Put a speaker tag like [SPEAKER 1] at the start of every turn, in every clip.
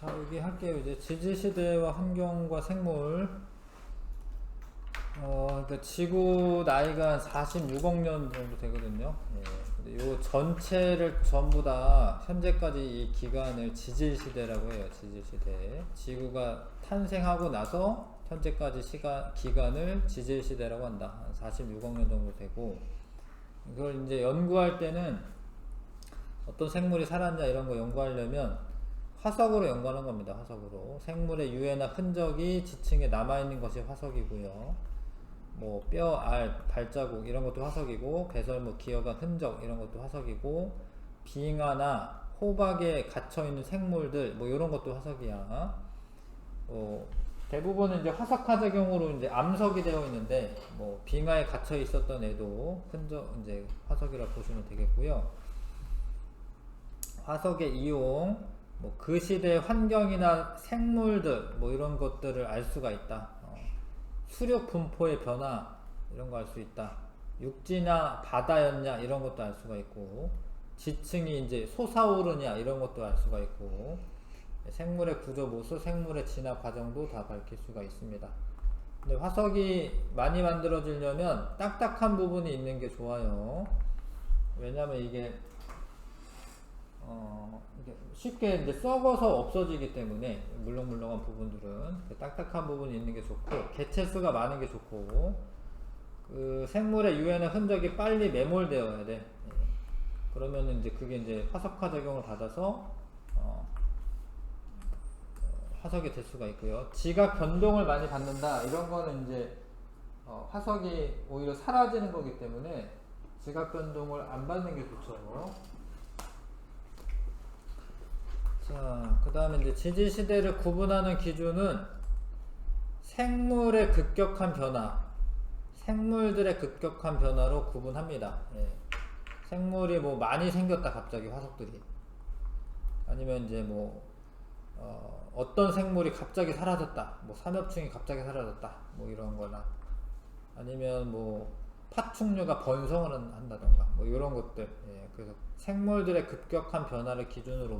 [SPEAKER 1] 자 여기 할게요. 이제 지질시대와 환경과 생물. 어 그러니까 지구 나이가 한 46억 년 정도 되거든요. 예, 근데 요 전체를 전부 다 현재까지 이 기간을 지질시대라고 해요 지질시대. 지구가 탄생하고 나서 현재까지 시간 기간을 지질시대라고 한다. 한 46억 년 정도 되고. 이걸 이제 연구할 때는 어떤 생물이 살았냐 이런 거 연구하려면 화석으로 연구하는 겁니다. 화석으로 생물의 유해나 흔적이 지층에 남아 있는 것이 화석이고요. 뭐 뼈, 알, 발자국 이런 것도 화석이고 배설물, 기어간 흔적 이런 것도 화석이고 빙하나 호박에 갇혀 있는 생물들 뭐 이런 것도 화석이야. 어, 대부분은 이제 화석화 작용으로 이제 암석이 되어 있는데 뭐 빙하에 갇혀 있었던 애도 흔적 이제 화석이라 보시면 되겠고요. 화석의 이용, 뭐 그 시대의 환경이나 생물들 뭐 이런 것들을 알 수가 있다. 어, 수력 분포의 변화 이런 거 알 수 있다. 육지나 바다였냐 이런 것도 알 수가 있고 지층이 이제 솟아오르냐 이런 것도 알 수가 있고 생물의 구조 모습, 생물의 진화 과정도 다 밝힐 수가 있습니다. 근데 화석이 많이 만들어지려면 딱딱한 부분이 있는 게 좋아요. 왜냐면 이게 어, 쉽게 이제 썩어서 없어지기 때문에 물렁물렁한 부분들은 그 딱딱한 부분이 있는 게 좋고 개체수가 많은 게 좋고 그 생물의 유해나 흔적이 빨리 매몰되어야 돼. 예. 그러면은 이제 그게 이제 화석화 작용을 받아서 어, 화석이 될 수가 있고요. 지각 변동을 많이 받는다. 이런 거는 이제 어, 화석이 오히려 사라지는 거기 때문에 지각 변동을 안 받는 게 좋죠. 자, 그 다음에 이제 지질 시대를 구분하는 기준은 생물의 급격한 변화, 생물들의 급격한 변화로 구분합니다. 예. 생물이 뭐 많이 생겼다 갑자기 화석들이 아니면 이제 뭐 어, 어떤 생물이 갑자기 사라졌다, 뭐 삼엽충이 갑자기 사라졌다, 뭐 이런 거나 아니면 뭐 파충류가 번성을 한- 한다던가 뭐 이런 것들 예, 그래서 생물들의 급격한 변화를 기준으로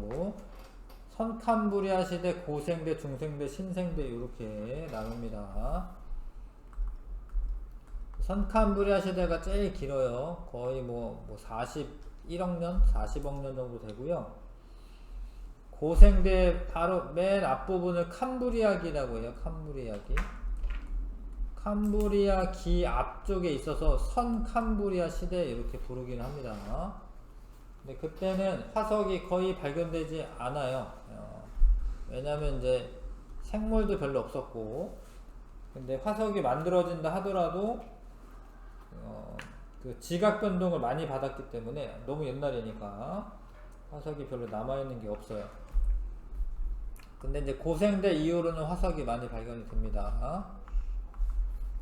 [SPEAKER 1] 선캄브리아 시대, 고생대, 중생대, 신생대 이렇게 나눕니다. 선캄브리아 시대가 제일 길어요. 거의 뭐, 뭐 41억 년, 40억 년 정도 되고요. 고생대 바로 맨 앞부분을 캄브리아기라고 해요. 캄브리아기. 캄브리아 기 앞쪽에 있어서 선캄브리아 시대 이렇게 부르긴 합니다. 근데 그때는 화석이 거의 발견되지 않아요. 어, 왜냐면 이제 생물도 별로 없었고, 근데 화석이 만들어진다 하더라도 어, 그 지각 변동을 많이 받았기 때문에 너무 옛날이니까 화석이 별로 남아 있는 게 없어요. 근데 이제 고생대 이후로는 화석이 많이 발견이 됩니다.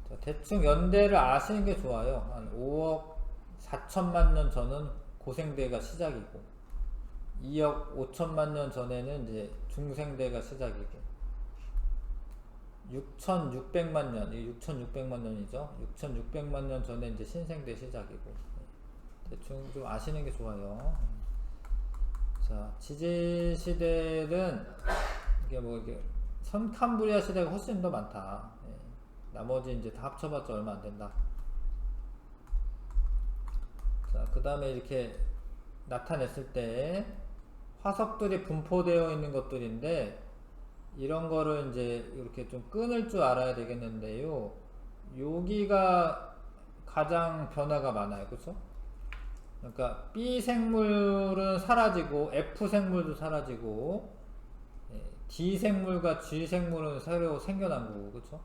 [SPEAKER 1] 자, 대충 연대를 아시는 게 좋아요. 한 5억 4천만 년 전은 고생대가 시작이고 2억 5천만 년 전에는 이제 중생대가 시작이고 6,600만 년, 이게 6,600만 년이죠. 6,600만 년 전에 이제 신생대 시작이고 대충 좀 아시는 게 좋아요. 자, 지질 시대는 이게 뭐 이게 선캄브리아 시대가 훨씬 더 많다. 예. 나머지 이제 다 합쳐봤자 얼마 안 된다. 자, 그 다음에 이렇게 나타냈을 때 화석들이 분포되어 있는 것들인데 이런 거를 이제 이렇게 좀 끊을 줄 알아야 되겠는데요. 여기가 가장 변화가 많아요. 그쵸? 그러니까 B 생물은 사라지고 F 생물도 사라지고 예, D 생물과 G 생물은 새로 생겨난 거고 그쵸?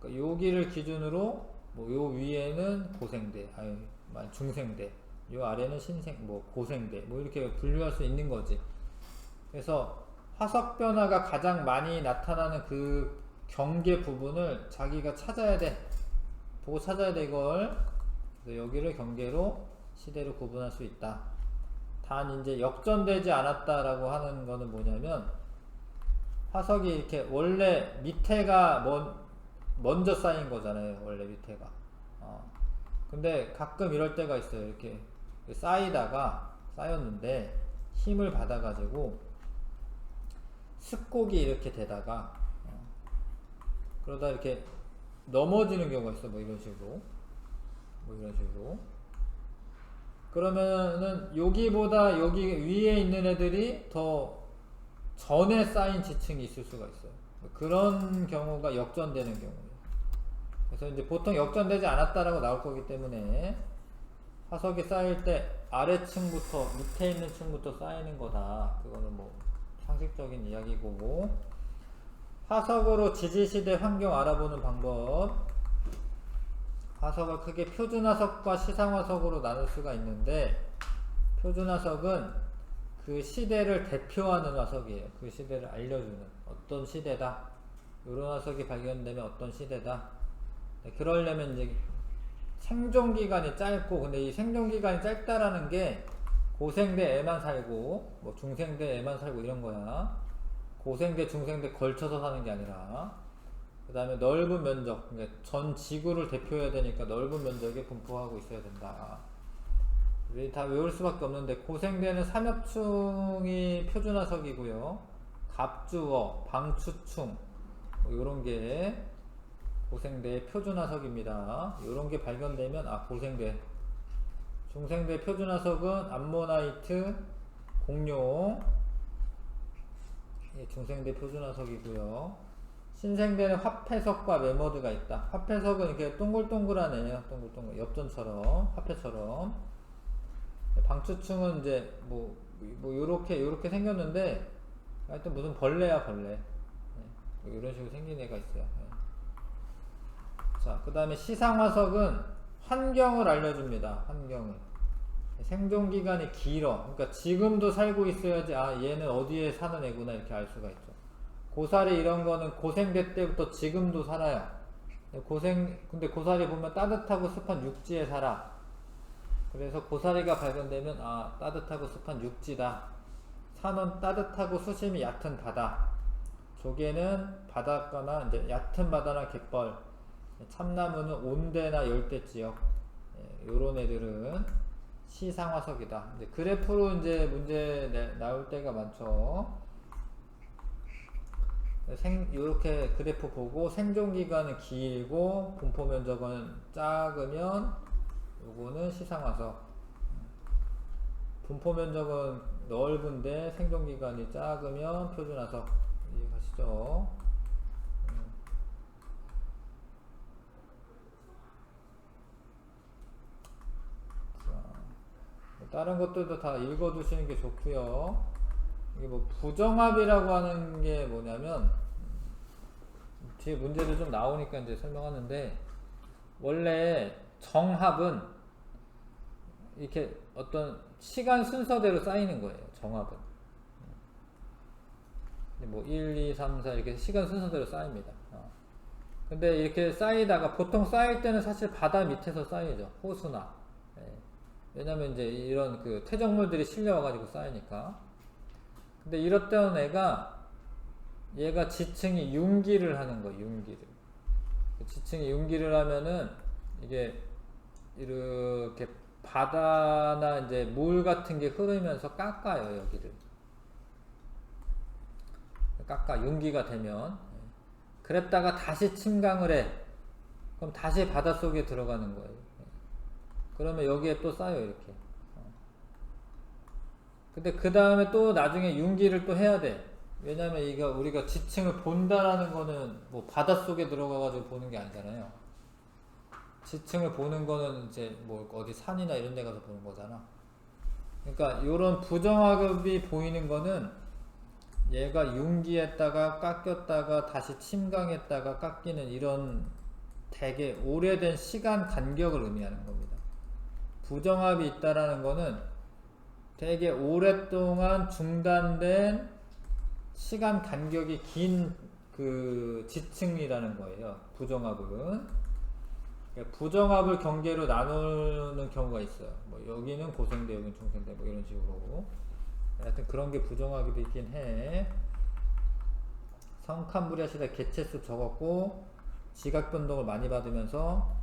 [SPEAKER 1] 그러니까 여기를 기준으로 뭐 요 위에는 고생대, 아니 만- 중생대, 요 아래는 신생, 뭐 고생대, 뭐 이렇게 분류할 수 있는 거지. 그래서 화석 변화가 가장 많이 나타나는 그 경계 부분을 자기가 찾아야 돼. 보고 찾아야 돼 이걸. 여기를 경계로 시대를 구분할 수 있다. 단 이제 역전되지 않았다라고 하는 거는 뭐냐면 화석이 이렇게 원래 밑에가 먼, 먼저 쌓인 거잖아요. 원래 밑에가. 어. 근데 가끔 이럴 때가 있어요. 이렇게 쌓이다가 쌓였는데 힘을 받아가지고 습곡이 이렇게 되다가 어, 그러다 이렇게 넘어지는 경우가 있어 뭐 이런 식으로 뭐 이런 식으로 그러면은 여기보다 여기 위에 있는 애들이 더 전에 쌓인 지층이 있을 수가 있어요. 그런 경우가 역전되는 경우예요. 그래서 이제 보통 역전되지 않았다라고 나올 거기 때문에 화석이 쌓일 때 아래층부터 밑에 있는 층부터 쌓이는 거다. 그거는 뭐 상식적인 이야기고 화석으로 지지시대 환경 알아보는 방법 화석을 크게 표준화석과 시상화석으로 나눌 수가 있는데 표준화석은 그 시대를 대표하는 화석이에요. 그 시대를 알려주는 어떤 시대다. 이런 화석이 발견되면 어떤 시대다. 네, 그러려면 이제 생존 기간이 짧고 근데 이 생존 기간이 짧다라는 게 고생대 애만 살고 뭐 중생대 애만 살고 이런 거야. 고생대 중생대 걸쳐서 사는 게 아니라 그 다음에 넓은 면적 그러니까 전 지구를 대표해야 되니까 넓은 면적에 분포하고 있어야 된다. 우리 다 외울 수밖에 없는데 고생대는 삼엽충이 표준화석이고요. 갑주어, 방추충 뭐 이런 게 고생대의 표준화석입니다. 이런 게 발견되면 아 고생대 중생대 표준화석은 암모나이트, 공룡 예, 중생대 표준화석이고요. 신생대는 화폐석과 메모드가 있다. 화폐석은 이렇게 동글동글한 애예요. 동글동글 엽전처럼 화폐처럼. 방추충은 이제 뭐, 뭐 요렇게 요렇게 생겼는데 하여튼 무슨 벌레야 벌레. 예, 뭐 이런 식으로 생긴 애가 있어요. 예. 자, 그 다음에 시상화석은 환경을 알려줍니다. 환경을. 생존 기간이 길어. 그러니까 지금도 살고 있어야지 아 얘는 어디에 사는 애구나 이렇게 알 수가 있죠. 고사리 이런 거는 고생대 때부터 지금도 살아요. 고생 근데 고사리 보면 따뜻하고 습한 육지에 살아. 그래서 고사리가 발견되면 아 따뜻하고 습한 육지다. 산은 따뜻하고 수심이 얕은 바다. 조개는 바닷가나 이제 얕은 바다나 갯벌. 참나무는 온대나 열대 지역. 예, 요런 애들은 시상화석이다. 이제 그래프로 이제 문제 내, 나올 때가 많죠. 생, 요렇게 그래프 보고 생존 기간은 길고 분포 면적은 작으면 요거는 시상화석. 분포 면적은 넓은데 생존 기간이 작으면 표준화석. 이해가시죠? 다른 것들도 다 읽어두시는 게 좋고요. 이게 뭐 부정합이라고 하는 게 뭐냐면 뒤에 문제도 좀 나오니까 이제 설명하는데 원래 정합은 이렇게 어떤 시간 순서대로 쌓이는 거예요. 정합은 뭐 1, 2, 3, 4 이렇게 시간 순서대로 쌓입니다. 어. 근데 이렇게 쌓이다가 보통 쌓일 때는 사실 바다 밑에서 쌓이죠. 호수나 왜냐면 이제 이런 그 퇴적물들이 실려와가지고 쌓이니까. 근데 이렇던 애가 얘가 지층이 융기를 하는 거, 융기를. 지층이 융기를 하면은 이게 이렇게 바다나 이제 물 같은 게 흐르면서 깎아요, 여기를. 깎아, 융기가 되면. 그랬다가 다시 침강을 해. 그럼 다시 바닷속에 들어가는 거예요. 그러면 여기에 또 쌓여 이렇게 어. 근데 그 다음에 또 나중에 융기를 또 해야 돼 왜냐면 이거 우리가 지층을 본다라는 거는 뭐 바닷속에 들어가 가지고 보는 게 아니잖아요 지층을 보는 거는 이제 뭐 어디 산이나 이런 데 가서 보는 거잖아 그러니까 요런 부정화급이 보이는 거는 얘가 융기했다가 깎였다가 다시 침강했다가 깎이는 이런 되게 오래된 시간 간격을 의미하는 겁니다. 부정합이 있다라는 거는 되게 오랫동안 중단된 시간 간격이 긴 그 지층이라는 거예요. 부정합은. 그러니까 부정합을 경계로 나누는 경우가 있어요. 뭐 여기는 고생대, 여기는 중생대, 뭐 이런 식으로. 하여튼 그런 게 부정합이 있긴 해. 성칸부리아시다 개체수 적었고 지각 변동을 많이 받으면서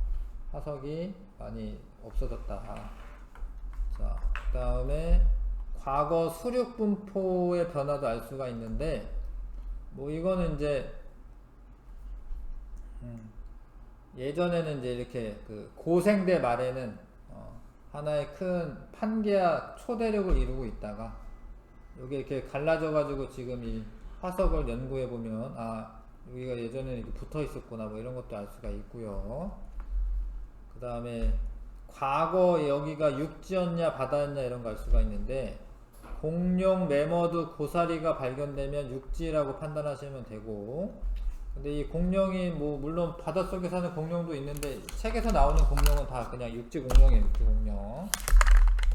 [SPEAKER 1] 화석이 많이 없어졌다. 자, 그 다음에 과거 수륙 분포의 변화도 알 수가 있는데 뭐 이거는 이제 음, 예전에는 이제 이렇게 그 고생대 말에는 어, 하나의 큰 판계와 초대력을 이루고 있다가 여기 이렇게 갈라져 가지고 지금 이 화석을 연구해 보면 아 여기가 이렇게 붙어 있었구나 뭐 이런 것도 알 수가 있고요. 그 다음에 과거 여기가 육지였냐 바다였냐 이런 거 알 수가 있는데 공룡 매머드 고사리가 발견되면 육지라고 판단하시면 되고. 근데 이 공룡이 뭐 물론 바닷속에 사는 공룡도 있는데 책에서 나오는 공룡은 다 그냥 육지 공룡이에요 육지 공룡.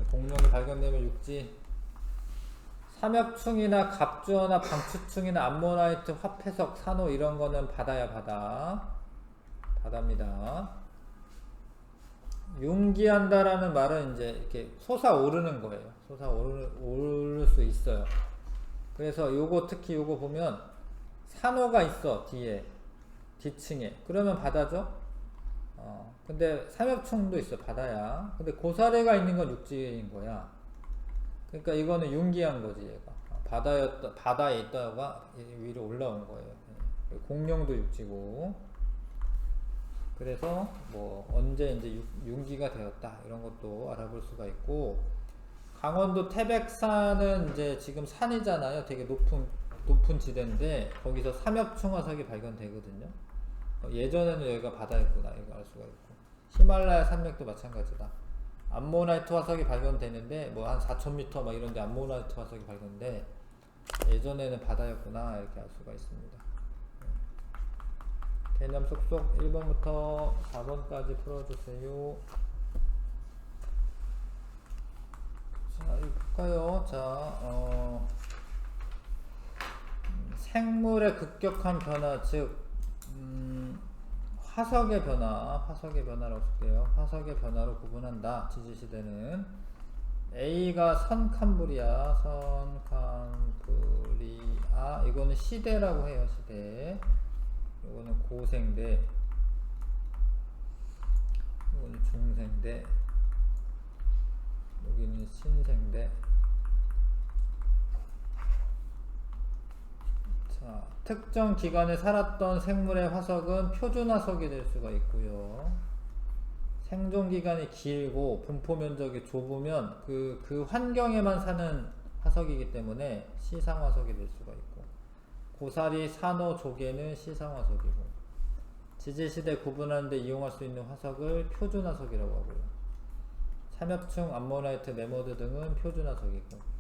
[SPEAKER 1] 공룡이 발견되면 육지. 삼엽충이나 갑주어나 방추충이나 암모나이트 화폐석 산호 이런 거는 바다야 바다. 바다입니다 융기한다라는 말은 이제 이렇게 솟아오르는 거예요. 솟아오를 수 있어요. 그래서 요거 특히 요거 보면 산호가 있어 뒤에 뒤층에 그러면 바다죠. 어 근데 삼엽충도 있어 바다야. 근데 고사리가 있는 건 육지인 거야. 그러니까 이거는 융기한 거지 얘가 어, 바다였다 바다에 있다가 위로 올라온 거예요. 예. 공룡도 육지고. 그래서 뭐 언제 이제 육- 융기가 되었다 이런 것도 알아볼 수가 있고 강원도 태백산은 이제 지금 산이잖아요. 되게 높은 높은 지대인데 거기서 삼엽충 화석이 발견되거든요. 어, 예전에는 여기가 바다였구나 이거 알 수가 있고 히말라야 산맥도 마찬가지다. 암모나이트 화석이 발견되는데 뭐 한 4,000m 막 이런데 암모나이트 화석이 발견돼 예전에는 바다였구나 이렇게 알 수가 있습니다. 개념 쏙쏙 1번부터 4번까지 풀어주세요. 자, 이거 볼까요? 자, 어, 음, 생물의 급격한 변화, 즉, 음, 화석의 변화, 화석의 변화라고 쓸게요. 화석의 변화로 구분한다. 지지시대는. A가 선캄브리아, 선캄브리아, 이거는 시대라고 해요, 시대. 이거는 고생대, 이거는 중생대, 여기는 신생대. 자, 특정 기간에 살았던 생물의 화석은 표준 화석이 될 수가 있고요. 생존 기간이 길고 분포 면적이 좁으면 그, 그 환경에만 사는 화석이기 때문에 시상 화석이 될 수가 있고 고사리, 산호, 조개는 시상 화석이고 지질시대 구분하는데 이용할 수 있는 화석을 표준 화석이라고 하고요. 삼엽충, 암모나이트, 메모드 등은 표준 화석이고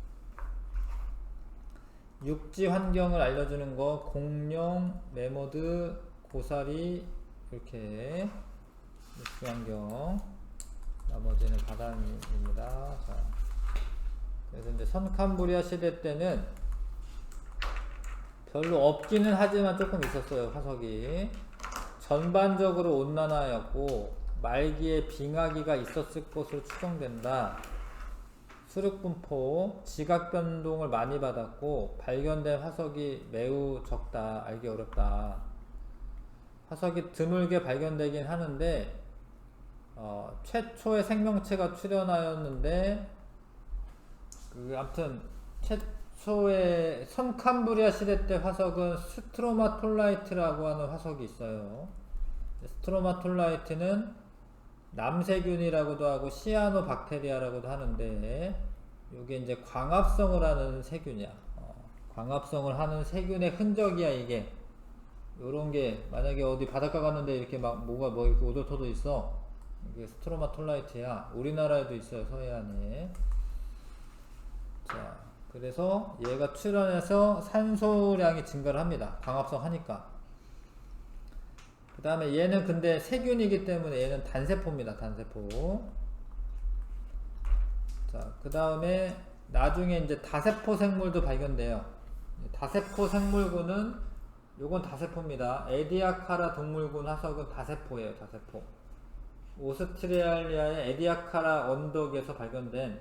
[SPEAKER 1] 육지 환경을 알려주는 거 공룡, 메모드, 고사리 이렇게 육지 환경 나머지는 바다입니다. 자, 그래서 이제 선캄브리아 시대 때는 별로 없기는 하지만 조금 있었어요 화석이 전반적으로 온난화였고 말기에 빙하기가 있었을 것으로 추정된다. 수륙 분포, 지각 변동을 많이 받았고 발견된 화석이 매우 적다. 알기 어렵다. 화석이 드물게 발견되긴 하는데 어, 최초의 생명체가 출현하였는데 그 아무튼 최 초의 선캄브리아 시대 때 화석은 스트로마톨라이트라고 하는 화석이 있어요. 스트로마톨라이트는 남세균이라고도 하고 시아노 박테리아라고도 하는데 이게 이제 광합성을 하는 세균이야. 어, 광합성을 하는 세균의 흔적이야 이게. 요런 게 만약에 어디 바닷가 갔는데 이렇게 막 뭐가 뭐 이렇게 오돌토돌 있어. 이게 스트로마톨라이트야. 우리나라에도 있어요 서해안에. 자, 그래서 얘가 출현해서 산소량이 증가를 합니다. 광합성 하니까. 그 다음에 얘는 근데 세균이기 때문에 얘는 단세포입니다. 단세포. 자, 그 다음에 나중에 이제 다세포 생물도 발견돼요. 다세포 생물군은 요건 다세포입니다. 에디아카라 동물군 화석은 다세포예요. 다세포. 오스트레일리아의 에디아카라 언덕에서 발견된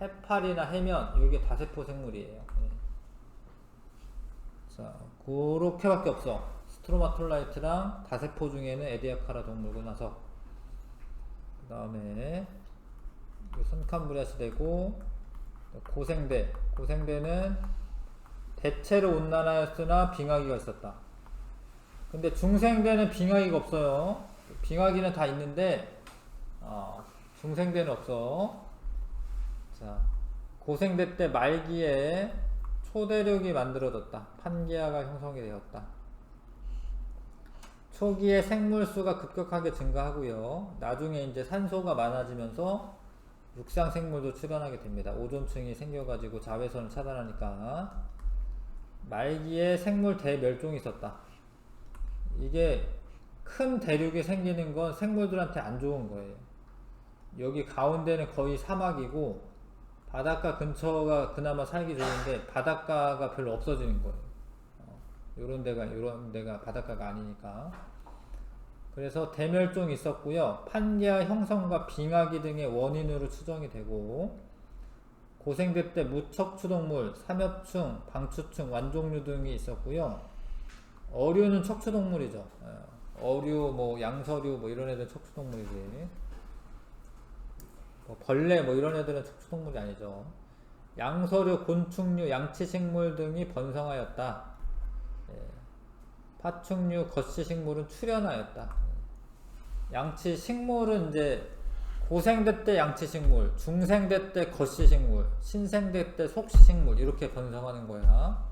[SPEAKER 1] 해파리나 해면 이게 다세포 생물이에요. 예. 자, 그렇게밖에 없어. 스트로마톨라이트랑 다세포 중에는 에디아카라 동물군 화석. 그 다음에 선캄브리아 시대고 고생대. 고생대는 대체로 온난하였으나 빙하기가 있었다. 근데 중생대는 빙하기가 없어요. 빙하기는 다 있는데 어, 중생대는 없어. 자, 고생대 때 말기에 초대륙이 만들어졌다. 판기아가 형성이 되었다. 초기에 생물수가 급격하게 증가하고요. 나중에 이제 산소가 많아지면서 육상 생물도 출현하게 됩니다. 오존층이 생겨가지고 자외선을 차단하니까 말기에 생물 대멸종이 있었다. 이게 큰 대륙이 생기는 건 생물들한테 안 좋은 거예요. 여기 가운데는 거의 사막이고 바닷가 근처가 그나마 살기 좋은데 바닷가가 별로 없어지는 거예요. 어, 요런 데가 요런 데가 바닷가가 아니니까. 그래서 대멸종이 있었고요. 판기아 형성과 빙하기 등의 원인으로 추정이 되고 고생대 때 무척추동물, 삼엽충, 방추충, 완종류 등이 있었고요. 어류는 척추동물이죠. 예. 어류, 뭐 양서류, 뭐 이런 애들 척추동물이지. 뭐 벌레, 뭐 이런 애들은 척추동물이 아니죠. 양서류, 곤충류, 양치식물 등이 번성하였다. 예. 파충류, 거시식물은 출현하였다. 양치식물은 이제 고생대 때 양치식물, 중생대 때 거시식물, 신생대 때 속시식물 이렇게 번성하는 거야.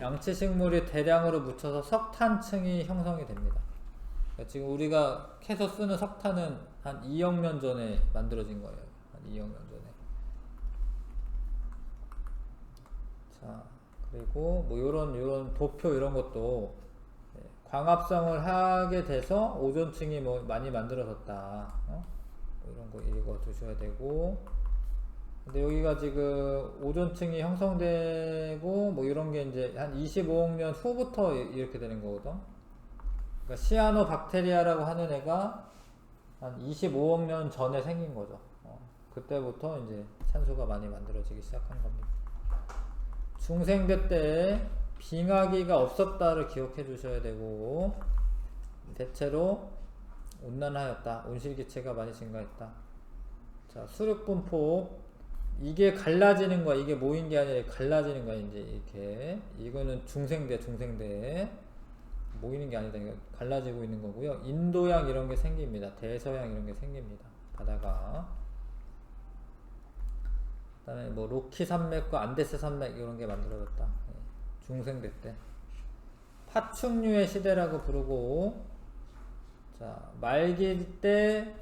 [SPEAKER 1] 양치식물이 대량으로 묻혀서 석탄층이 형성이 됩니다. 그러니까 지금 우리가 캐서 쓰는 석탄은 한 2억 년 전에 만들어진 거예요. 한 2억 년 전에. 자, 그리고 뭐 요런 요런 도표 이런 것도 예, 광합성을 하게 돼서 오존층이 뭐 많이 만들어졌다. 어? 뭐 이런 거 읽어 두셔야 되고. 근데 여기가 지금 오존층이 형성되고 뭐 이런 게 이제 한 25억 년 후부터 이- 이렇게 되는 거거든. 그러니까 시아노 박테리아라고 하는 애가 한 25억 년 전에 생긴 거죠. 어, 그때부터 이제 산소가 많이 만들어지기 시작한 겁니다. 중생대 때 빙하기가 없었다를 기억해 주셔야 되고 대체로 온난하였다. 온실기체가 많이 증가했다. 자, 수륙분포 이게 갈라지는 거야. 이게 모인 게 아니라 갈라지는 거야. 이제 이렇게 이거는 중생대 중생대 모이는 게 아니다. 갈라지고 있는 거고요. 인도양 이런 게 생깁니다. 대서양 이런 게 생깁니다. 바다가 그 다음에 뭐 로키 산맥과 안데스 산맥 이런 게 만들어졌다. 예, 중생대 때 파충류의 시대라고 부르고 자 말기 때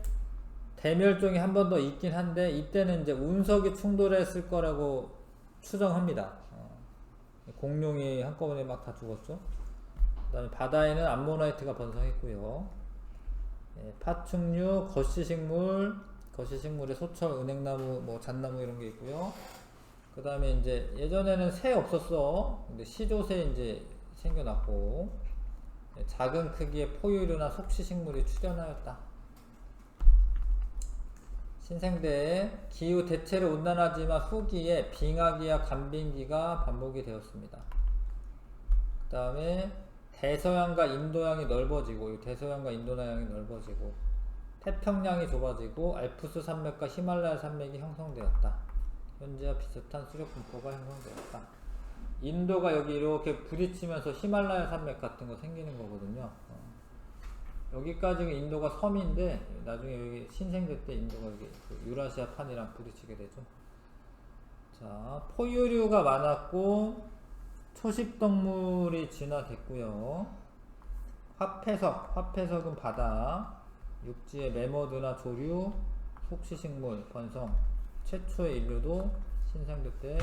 [SPEAKER 1] 대멸종이 한 번 더 있긴 한데 이때는 이제 운석이 충돌했을 거라고 추정합니다. 어, 공룡이 한꺼번에 막 다 죽었죠. 그다음에 바다에는 암모나이트가 번성했고요. 예, 파충류, 거시식물, 거시식물에 소철, 은행나무, 뭐 잣나무 이런 게 있고요. 그다음에 이제 예전에는 새 없었어. 근데 시조새 이제 생겨났고 예, 작은 크기의 포유류나 속시식물이 출현하였다. 신생대에 기후 대체로 온난하지만 후기에 빙하기와 간빙기가 반복이 되었습니다. 그 다음에 대서양과 인도양이 넓어지고 이 대서양과 인도양이 넓어지고 태평양이 좁아지고 알프스 산맥과 히말라야 산맥이 형성되었다. 현재와 비슷한 수력 분포가 형성되었다. 인도가 여기 이렇게 부딪히면서 히말라야 산맥 같은 거 생기는 거거든요. 어. 여기까지가 인도가 섬인데 나중에 여기 신생대 때 인도가 여기 그 유라시아 판이랑 부딪히게 되죠. 자, 포유류가 많았고 초식 동물이 진화됐고요. 화폐석, 화폐석은 바다, 육지의 매머드나 조류, 속시식물, 번성, 최초의 인류도 신생대 때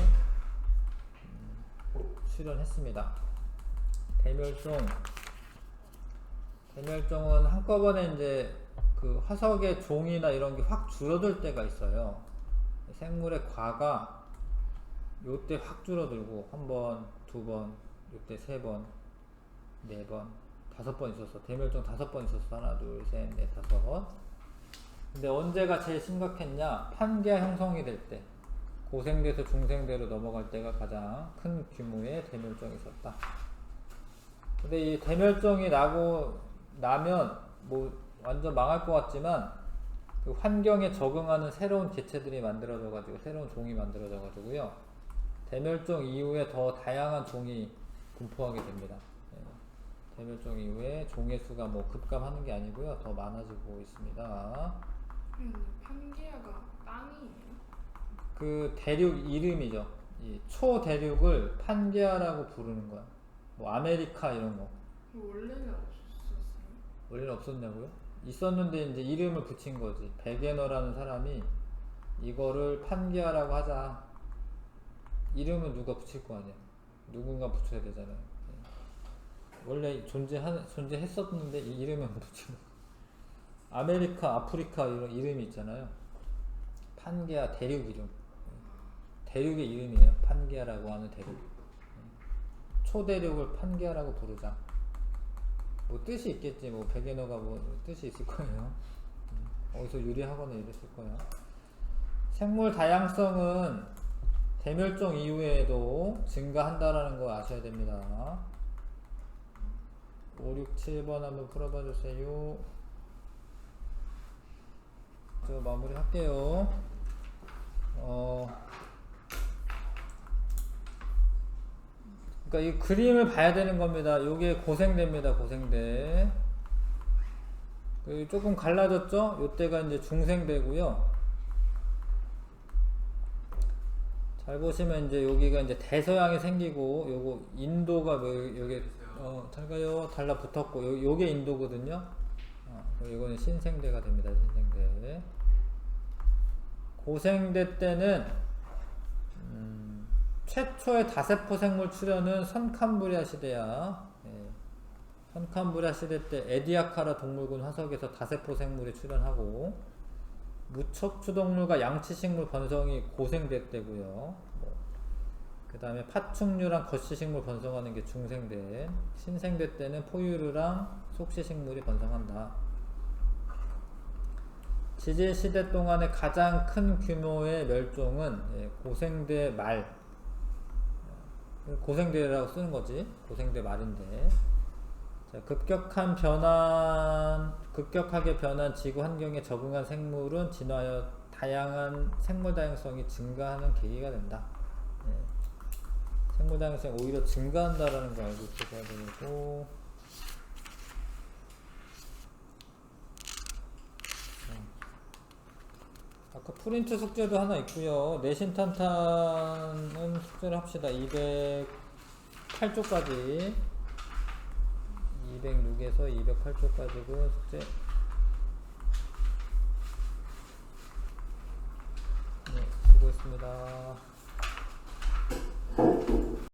[SPEAKER 1] 음, 출현했습니다. 대멸종 대멸종은 한꺼번에 이제 그 화석의 종이나 이런 게 확 줄어들 때가 있어요. 생물의 과가 요때 확 줄어들고 한 번, 두 번, 요때 세 번, 네 번, 다섯 번 있었어. 대멸종 다섯 번 있었어. 하나, 둘, 셋, 넷, 다섯. 근데 언제가 제일 심각했냐? 판기아 형성이 될 때. 고생대에서 중생대로 넘어갈 때가 가장 큰 규모의 대멸종이 있었다. 근데 이 대멸종이 나고 나면 뭐 완전 망할 것 같지만 그 환경에 적응하는 새로운 개체들이 만들어져 가지고 새로운 종이 만들어져 가지고요. 대멸종 이후에 더 다양한 종이 분포하게 됩니다. 예. 대멸종 이후에 종의 수가 뭐 급감하는 게 아니고요. 더 많아지고 있습니다.
[SPEAKER 2] 판게아가 땅이에요?
[SPEAKER 1] 그 대륙 이름이죠. 이 초대륙을 판게아라고 부르는 거야. 뭐 아메리카 이런 거.
[SPEAKER 2] 원래는 없었어요?
[SPEAKER 1] 원래는 없었냐고요? 있었는데 이제 이름을 붙인 거지. 베게너라는 사람이 이거를 판게아라고 하자. 이름은 누가 붙일 거 아니야. 누군가 붙여야 되잖아요. 예. 원래 존재한 존재했었는데 이 이름은 거. 아메리카, 아프리카 이런 이름이 있잖아요. 판게아 대륙 이름. 예. 대륙의 이름이에요. 판게아라고 하는 대륙. 예. 초대륙을 판게아라고 부르자. 뭐 뜻이 있겠지 뭐 베개너가 뭐 뜻이 있을 거예요 음, 어디서 유리하거나 이랬을 거야 생물 다양성은 대멸종 이후에도 증가한다라는 거 아셔야 됩니다 5, 6, 7번 한번 풀어봐 주세요 저 마무리 할게요 어 그러니까 이 그림을 봐야 되는 겁니다. 요게 고생대입니다. 고생대. 그 조금 갈라졌죠? 요때가 이제 중생대고요. 잘 보시면 이제 여기가 이제 대서양이 생기고 요거 인도가 뭐 여기 어, 잘 가요. 달라붙었고 요, 요게 인도거든요. 어, 이거는 신생대가 됩니다. 신생대. 고생대 때는 음, 최초의 다세포 생물 출현은 선캄브리아 시대야. 예. 선캄브리아 시대 때 에디아카라 동물군 화석에서 다세포 생물이 출현하고 무척추 동물과 양치식물 번성이 고생대 때고요. 그 다음에 파충류랑 거시식물 번성하는 게 중생대. 신생대 때는 포유류랑 속시식물이 번성한다. 지질 시대 동안의 가장 큰 규모의 멸종은 예, 고생대 말 고생대라고 쓰는 거지. 고생대 말인데. 자, 급격한 변환, 급격하게 변한 지구 환경에 적응한 생물은 진화하여 다양한 생물 다양성이 증가하는 계기가 된다. 예. 생물 다양성이 오히려 증가한다라는 거 알고 있어야 되고. 아까 프린트 숙제도 하나 있고요. 내신 탄탄은 숙제를 합시다. 208쪽까지 206에서 208쪽까지고 숙제 네, 수고했습니다.